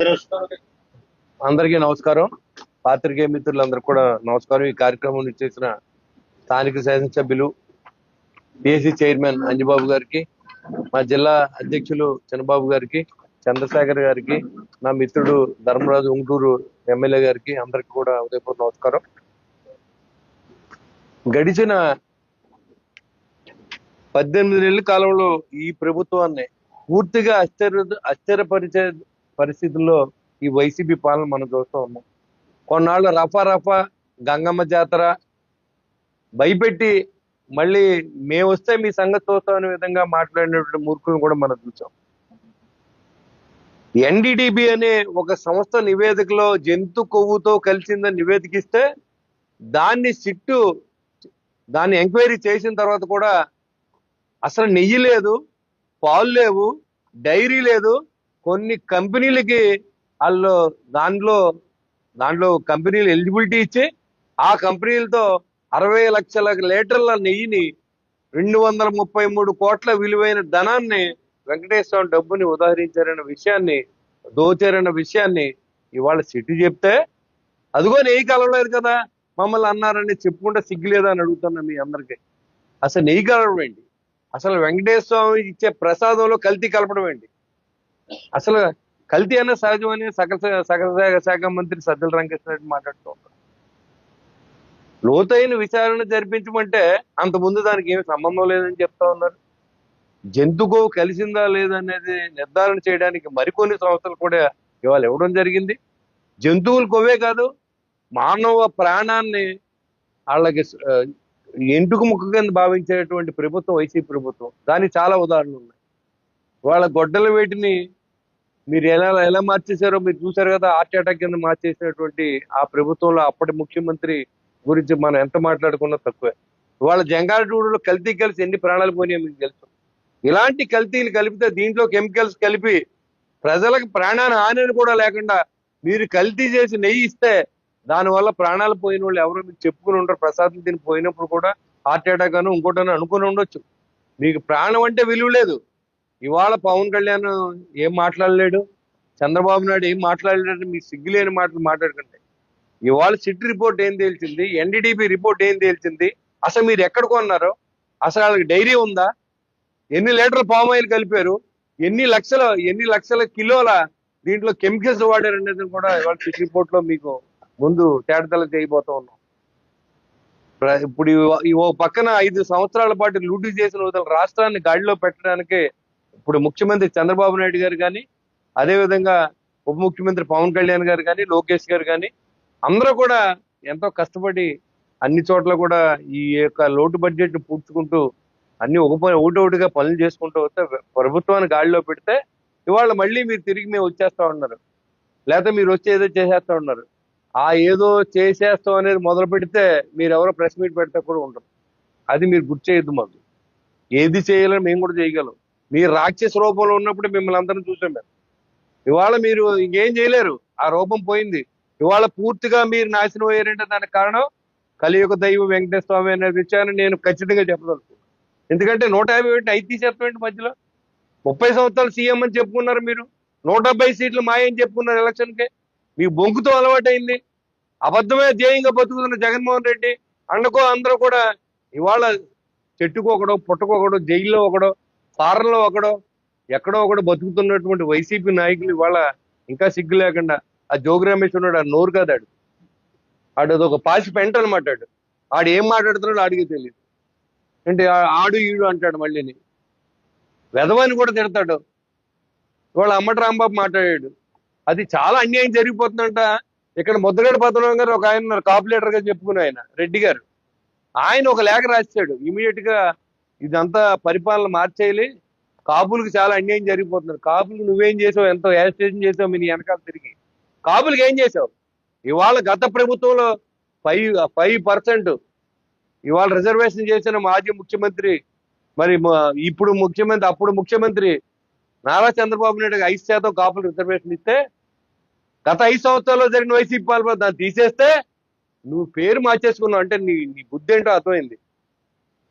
అందరికీ నమస్కారం. పాత్రికేయ మిత్రులందరూ కూడా నమస్కారం. ఈ కార్యక్రమం చేసిన స్థానిక శాసనసభ్యులు పిఎస్సి చైర్మన్ అంజబాబు గారికి మా జిల్లా అధ్యక్షులు చంద్రబాబు గారికి చంద్రశేఖర్ గారికి నా మిత్రుడు ధర్మరాజు ఉంటూరు ఎమ్మెల్యే గారికి అందరికి కూడా ఉదయపూర్ నమస్కారం. గడిచిన పద్దెనిమిది నెలల కాలంలో ఈ ప్రభుత్వాన్ని పూర్తిగా ఆశ్చర్య ఆశ్చర్యపరిచే పరిస్థితుల్లో ఈ వైసీపీ పాలన మనం చూస్తూ ఉన్నాం. కొన్నాళ్ళు రఫా రఫా గంగమ్మ జాతర భయపెట్టి మళ్ళీ మేము వస్తే మీ సంగతి చూస్తాం అనే విధంగా మాట్లాడినటువంటి మూర్ఖులను కూడా మనం చూసాం. ఎన్డీడీబీ అనే ఒక సంస్థ నివేదికలో జంతు కొవ్వుతో కలిసిందని నివేదికిస్తే దాన్ని సిట్టు దాన్ని ఎంక్వైరీ చేసిన తర్వాత కూడా అసలు నెయ్యి లేదు పాలు లేవు డైరీ లేదు కొన్ని కంపెనీలకి వాళ్ళు దాంట్లో దాంట్లో కంపెనీలు ఎలిజిబిలిటీ ఇచ్చి ఆ కంపెనీలతో అరవై లక్షల లీటర్ల నెయ్యిని రెండు వందల ముప్పై మూడు కోట్ల విలువైన ధనాన్ని వెంకటేశ్వర డబ్బుని ఉదాహరించారన్న విషయాన్ని దోచారన్న విషయాన్ని ఇవాళ సిటీ చెప్తే అదిగో నెయ్యి కలవలేదు కదా మమ్మల్ని అన్నారని చెప్పుకుంటే సిగ్గులేదా అని అడుగుతున్నా మీ అందరికి. అసలు నెయ్యి కలవడం ఏంటి? అసలు వెంకటేశ్వర స్వామి ఇచ్చే ప్రసాదంలో కల్తీ కలపడం ఏంటి? అసలు కల్తీ అన్న సహజమని సకల సకల శాఖ- శాఖ మంత్రి సజ్జల రంగేశ్వర మాట్లాడుతూ లోతైన విచారణ జరిపించమంటే అంత ముందు దానికి ఏమి సంబంధం లేదని చెప్తా ఉన్నారు. జంతుగోవు కలిసిందా లేదనేది నిర్ధారణ చేయడానికి మరికొన్ని సంస్థలు కూడా ఇవాళ ఇవ్వడం జరిగింది. జంతువులు కొవ్వే కాదు మానవ ప్రాణాన్ని వాళ్ళకి ఎంటుకు ముక్క కింద భావించేటువంటి ప్రభుత్వం వైసీపీ ప్రభుత్వం. దానికి చాలా ఉదాహరణలు ఉన్నాయి. వాళ్ళ గొడ్డల వేటిని మీరు ఎలా ఎలా మార్చేశారో మీరు చూసారు కదా హార్ట్ అటాక్ కింద మార్చేసినటువంటి ఆ ప్రభుత్వంలో అప్పటి ముఖ్యమంత్రి గురించి మనం ఎంత మాట్లాడుకున్నా తక్కువే. వాళ్ళ జంగారటూడులో కల్తీ కలిసి ఎన్ని ప్రాణాలు పోయినాయో మీకు తెలుసు. ఇలాంటి కల్తీలు కలిపితే దీంట్లో కెమికల్స్ కలిపి ప్రజలకు ప్రాణాన్ని హాని కూడా లేకుండా మీరు కల్తీ చేసి నెయ్యి ఇస్తే దానివల్ల ప్రాణాలు పోయిన వాళ్ళు ఎవరో మీకు చెప్పుకుని ఉండరు. ప్రసాదం తిని పోయినప్పుడు కూడా హార్ట్ అటాక్ అని ఇంకోటని అనుకుని ఉండొచ్చు. మీకు ప్రాణం అంటే విలువ లేదు. ఇవాళ పవన్ కళ్యాణ్ ఏం మాట్లాడలేడు చంద్రబాబు నాయుడు ఏం మాట్లాడలేడు మీకు సిగ్గులేని మాటలు మాట్లాడుకుంటే. ఇవాళ సిట్ రిపోర్ట్ ఏం తేల్చింది ఎన్డీడీపీ రిపోర్ట్ ఏం తేల్చింది అసలు మీరు ఎక్కడ కొన్నారు అసలు వాళ్ళకి డైరీ ఉందా ఎన్ని లీటర్ పామ్ ఆయిల్ కలిపారు ఎన్ని లక్షల ఎన్ని లక్షల కిలోల దీంట్లో కెమికల్స్ వాడారు అనేది కూడా ఇవాళ సిట్ రిపోర్ట్లో మీకు ముందు తేటతెల్ల చేయబోతా ఉన్నాం. ఇప్పుడు ఓ పక్కన ఐదు సంవత్సరాల పాటు లూటీ చేసిన వదిలి రాష్ట్రాన్ని గాడిలో పెట్టడానికి ఇప్పుడు ముఖ్యమంత్రి చంద్రబాబు నాయుడు గారు కానీ అదేవిధంగా ఉప ముఖ్యమంత్రి పవన్ కళ్యాణ్ గారు కానీ లోకేష్ గారు కానీ అందరూ కూడా ఎంతో కష్టపడి అన్ని చోట్ల కూడా ఈ యొక్క లోటు బడ్జెట్ను పూడ్చుకుంటూ అన్ని ఒక ఒకటొకటిగా పనులు చేసుకుంటూ వస్తే ప్రభుత్వాన్ని గాడిలో పెడితే ఇవాళ మళ్ళీ మీరు తిరిగి మేము వచ్చేస్తా ఉన్నారు. లేకపోతే మీరు వచ్చి ఏదో చేసేస్తా ఉన్నారు. ఆ ఏదో చేసేస్తాం అనేది మొదలు పెడితే మీరు ఎవరో ప్రెస్ మీట్ పెడితే కూడా ఉండరు. అది మీరు గుర్తు చేయొద్దు మాకు. ఏది చేయాలని మేము కూడా చేయగలం. మీరు రాక్షస రూపంలో ఉన్నప్పుడు మిమ్మల్ని అందరం చూసాం మేము. ఇవాళ మీరు ఇంకేం చేయలేరు. ఆ రూపం పోయింది. ఇవాళ పూర్తిగా మీరు నాశనం అయ్యారంటే దానికి కారణం కలియుగ దైవం వెంకటేశ్వర స్వామి అనే విషయాన్ని నేను ఖచ్చితంగా చెప్పదలుచుకున్నాను. ఎందుకంటే నూట యాభై ఒకటి ఐదు తీసేస్తామండి మధ్యలో ముప్పై సంవత్సరాలు సీఎం అని చెప్పుకున్నారు మీరు. నూట డెబ్బై సీట్లు మాయని చెప్పుకున్నారు ఎలక్షన్కి. మీ బొంకుతో అలవాటైంది. అబద్ధమే ధ్యేయంగా బతుకుతున్న జగన్మోహన్ రెడ్డి అండకో అందరూ కూడా ఇవాళ చెట్టుకు ఒకడో పుట్టకు ఒకడో జైల్లో ఒకడో ఫారెన్లో ఒకడో ఎక్కడో ఒకడు బతుకుతున్నటువంటి వైసీపీ నాయకులు ఇవాళ ఇంకా సిగ్గు లేకుండా ఆ జోగి రమేష్ ఉన్నాడు ఆ నోరు కాదాడు ఆడు. అదొక పాసి పెంట అనమాట ఆడు. ఆడు ఏం మాట్లాడుతున్నాడో ఆడికి తెలియదు అంటే ఆడు ఈడు అంటాడు మళ్ళీని. వెధవాని కూడా తిడతాడు. ఇవాళ అమ్మటి రాంబాబు మాట్లాడాడు. అది చాలా అన్యాయం జరిగిపోతుందంట. ఇక్కడ ముద్దగడ పద్మనాభం గారు ఒక ఆయన ఉన్నారు, కాపు గా చెప్పుకునే ఆయన రెడ్డి గారు. ఆయన ఒక లేఖ రాశాడు. ఇమీడియట్గా ఇదంతా పరిపాలన మార్చేయాలి. కాపులకు చాలా అన్యాయం జరిగిపోతున్నారు కాపులకు నువ్వేం చేసావు? ఎంతో యాజిటేషన్ చేసావు మీ నీ వెనకాల తిరిగి. కాపులకు ఏం చేసావు? ఇవాళ గత ప్రభుత్వంలో ఫైవ్ ఫైవ్ పర్సెంట్ ఇవాళ రిజర్వేషన్ చేసిన మాజీ ముఖ్యమంత్రి మరి ఇప్పుడు ముఖ్యమంత్రి అప్పుడు ముఖ్యమంత్రి నారా చంద్రబాబు నాయుడు ఐదు శాతం కాపులు రిజర్వేషన్ ఇస్తే గత ఐదు సంవత్సరాల్లో జరిగిన వైసీపీ పాలన దాన్ని తీసేస్తే నువ్వు పేరు మార్చేసుకున్నావు. అంటే నీ నీ బుద్ధి ఏంటో అర్థమైంది.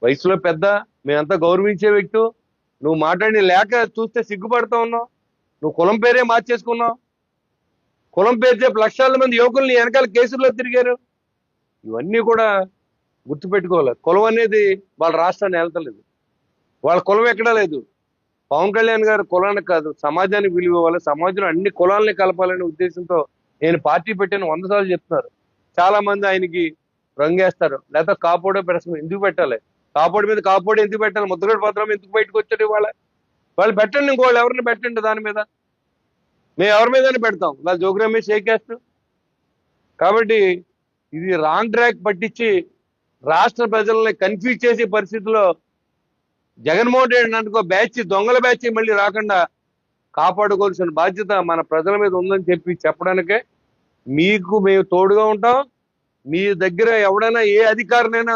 వయసులో పెద్ద మేమంతా గౌరవించే వ్యక్తి. నువ్వు మాట్లాడిన లేక చూస్తే సిగ్గుపడుతూ ఉన్నావు. నువ్వు కులం పేరే మార్చేసుకున్నావు. కులం పేరు చెప్పి లక్షల మంది యువకుల్ని వెనకాల కేసుల్లో తిరిగారు. ఇవన్నీ కూడా గుర్తుపెట్టుకోవాలి. కులం అనేది వాళ్ళ రాష్ట్రాన్ని వెళ్తలేదు. వాళ్ళ కులం ఎక్కడా లేదు. పవన్ కళ్యాణ్ గారు కులానికి కాదు సమాజానికి విలువ ఇవ్వాలి. సమాజంలో అన్ని కులాలని కలపాలనే ఉద్దేశంతో నేను పార్టీ పెట్టాను వంద సార్లు చెప్తున్నారు. చాలా మంది ఆయనకి రంగేస్తారు. లేకపోతే కాపోడో ప్రశ్న ఎందుకు పెట్టాలి? కాపోడి మీద కాపోడి ఎందుకు పెట్టాలి? ముద్రగడ పత్రం ఎందుకు బయటకు వచ్చారు ఇవాళ? వాళ్ళు పెట్టండి ఇంకోళ్ళు ఎవరిని పెట్టండి దాని మీద? మేము ఎవరి మీదనే పెడతాం. ఇలా జోగి రమేష్ షేకేస్తూ కాబట్టి ఇది రాంగ్ ట్రాక్ పట్టించి రాష్ట్ర ప్రజల్ని కన్ఫ్యూజ్ చేసే పరిస్థితిలో జగన్మోహన్ రెడ్డి అనుకో బ్యాచ్ దొంగల బ్యాచ్ మళ్ళీ రాకుండా కాపాడుకోవాల్సిన బాధ్యత మన ప్రజల మీద ఉందని చెప్పి చెప్పడానికే మీకు మేము తోడుగా ఉంటాం. మీ దగ్గర ఎవడైనా ఏ అధికారినైనా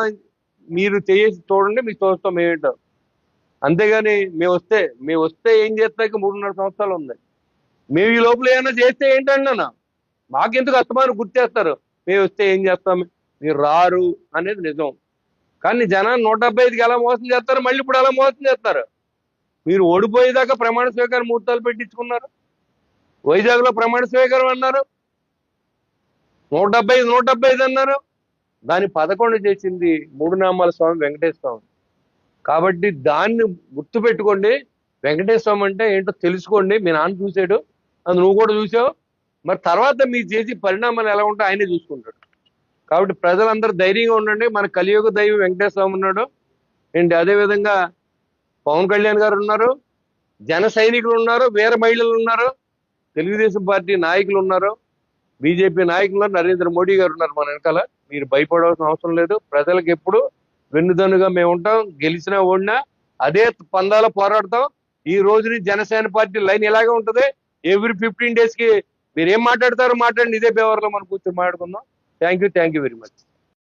మీరు చేసి చూడండి మీకు చూస్తాం మేమేంటాం అంతేగాని మేము వస్తే మేము వస్తే ఏం చేస్తాక మూడున్నర సంవత్సరాలు ఉంది మేము ఈ లోపల ఏమైనా చేస్తే ఏంటన్నా మాకెందుకు అస్తమానం గుర్తేస్తారు మేము వస్తే ఏం చేస్తాం? మీరు రారు అనేది నిజం. కానీ జనాన్ని నూట డెబ్బై ఐదుకి ఎలా మోసం చేస్తారు? మళ్ళీ ఇప్పుడు ఎలా మోసం చేస్తారు? మీరు ఓడిపోయేదాకా ప్రమాణ స్వీకారం ముహూర్తాలు పెట్టించుకున్నారు? వైజాగ్లో ప్రమాణ స్వీకారం అన్నారు? నూట డెబ్బై ఐదు నూట డెబ్బై ఐదు అన్నారు? దాన్ని పదకొండు చేసింది మూడు నామాల స్వామి వెంకటేశ్వర స్వామి. కాబట్టి దాన్ని గుర్తు పెట్టుకోండి వెంకటేశ్వర స్వామి అంటే ఏంటో తెలుసుకోండి. మీ నాన్న చూసాడు అది నువ్వు కూడా చూసావు మరి తర్వాత మీరు చేసి పరిణామాలు ఎలా ఉంటాయో ఆయనే చూసుకుంటాడు. కాబట్టి ప్రజలందరూ ధైర్యంగా ఉండండి. మన కలియుగ దైవం వెంకటేశ్వర స్వామి ఉన్నాడు. ఏంటి అదే విధంగా పవన్ కళ్యాణ్ గారు ఉన్నారు. జన సైనికులు ఉన్నారు వీర మహిళలు ఉన్నారు. తెలుగుదేశం పార్టీ నాయకులు ఉన్నారు. బీజేపీ నాయకులు ఉన్నారు. నరేంద్ర మోడీ గారు ఉన్నారు మన వెనకాల. మీరు భయపడవలసిన అవసరం లేదు. ప్రజలకు ఎప్పుడు వెన్నుదన్నుగా మేము ఉంటాం. గెలిచినా ఓడినా అదే పందాలో పోరాడతాం. ఈ రోజుని జనసేన పార్టీ లైన్ ఇలాగే ఉంటది? ఎవ్రీ ఫిఫ్టీన్ డేస్కి మీరు ఏం మాట్లాడతారో మాట్లాడండి. ఇదే బేవర్లో మనం కూర్చొని మాట్లాడుకుందాం. Thank you thank you very much.